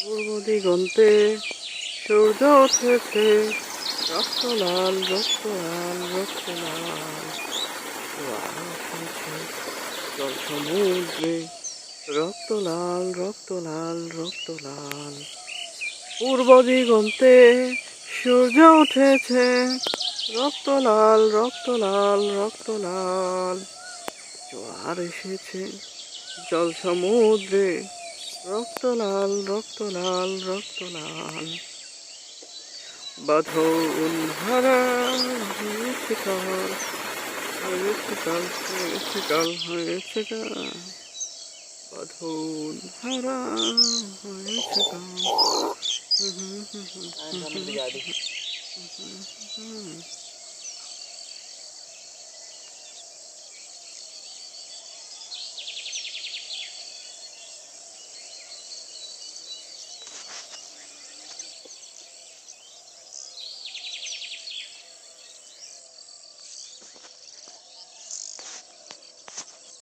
পূর্ব দিগন্তে সূর্য উঠেছে। রক্ত লাল রক্ত লাল রক্ত লাল জল সমুদ্রে রক্ত লাল রক্ত লাল রক্ত লাল পূর্ব দিগন্তে সূর্য উঠেছে। রক্ত লাল রক্ত লাল রক্ত লাল জোয়ার এসেছে জল সমুদ্রে রক্ত লাল রক্ত লাল রক্ত লাল বাধো উন্ধারা হয়েছিকাল হয়েছিকাল বাধো উন্ধারা হয়েছিকাল